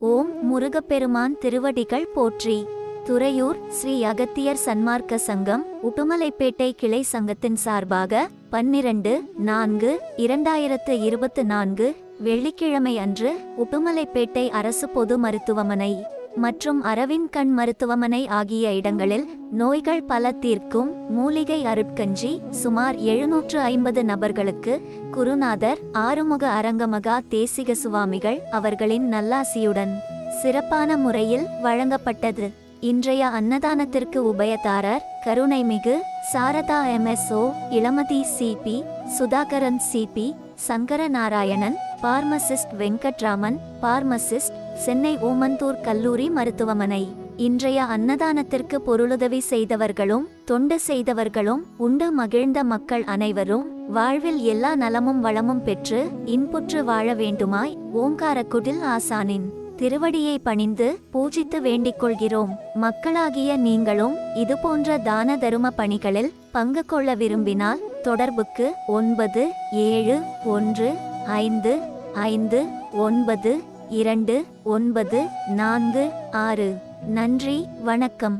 ஓம் முருகப்பெருமான் திருவடிகள் போற்றி. துறையூர் ஸ்ரீ அகத்தியர் சன்மார்க்க சங்கம் உடுமலைப்பேட்டை கிளை சங்கத்தின் சார்பாக பன்னிரண்டு நான்கு இரண்டாயிரத்து இருபத்து நான்கு வெள்ளிக்கிழமை அன்று உடுமலைப்பேட்டை அரசு பொது மருத்துவமனை. மற்றும் அரவிந்த் கண் மருத்துவமனை ஆகிய இடங்களில் நோய்கள் பல தீர்க்கும் மூலிகை அருட்கஞ்சி சுமார் எழுநூற்று ஐம்பது நபர்களுக்கு குருநாதர் ஆறுமுக அரங்கமகா தேசிக சுவாமிகள் அவர்களின் நல்லாசியுடன் சிறப்பான முறையில் வழங்கப்பட்டது. இன்றைய அன்னதானத்திற்கு உபயதாரர் கருணைமிகு Saradha MSO Ilamathi CP Sudhakaran CP Sankaranarayanan pharmacist Venkatraman pharmacist Chennai Omandurar கல்லூரி மருத்துவமனை. இன்றைய அன்னதானத்திற்கு பொருளுதவி செய்தவர்களும் தொண்டு செய்தவர்களும் உண்டு மகிழ்ந்த மக்கள் அனைவரும் வாழ்வில் எல்லா நலமும் வளமும் பெற்று இன்புற்று வாழ வேண்டுமாய் ஓங்காரக்குடில் ஆசானின் திருவடியை பணிந்து பூஜித்து வேண்டிக் கொள்கிறோம். மக்களாகிய நீங்களும் இதுபோன்ற தான தரும பணிகளில் பங்கு கொள்ள விரும்பினால் தொடர்புக்கு ஒன்பது ஏழு ஒன்று ஐந்து ஐந்து ஒன்பது இரண்டு ஒன்பது நான்கு ஆறு. நன்றி வணக்கம்.